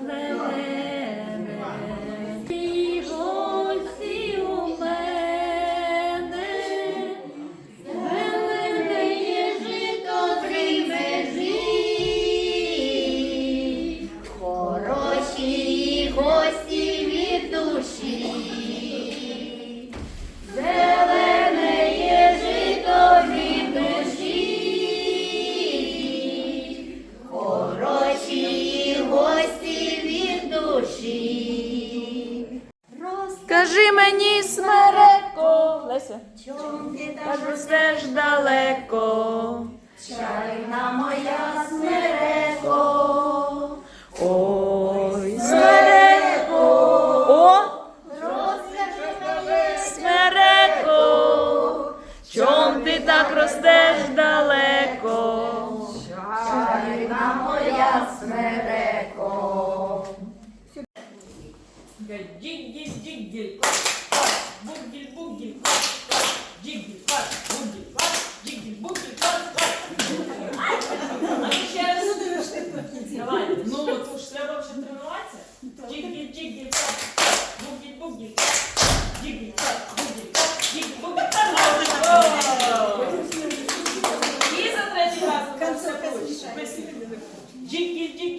зелене. І гості у мене, зелене є. Хороші гості від душі, душі. Скажи мені, смереко, Леся, Чом ти так ростеш далеко. чайна моя смереко, Ой, смереко, о, розкажи моє смереко, чом ти так ростеш далеко? чайна моя смереко. Дигель-дигель-дигель, класс, бугель-бугель, класс, класс, дигель, класс, бугель, класс, дигель-бугель, класс, класс. Ще раз. Давай. Ну, от ж треба вже тренуватися. Дигель-дигель, класс, бугель-бугель, класс, дигель, класс, бугель, класс, дигель-бугель, класс. І за третій раз. Дигель-дигель.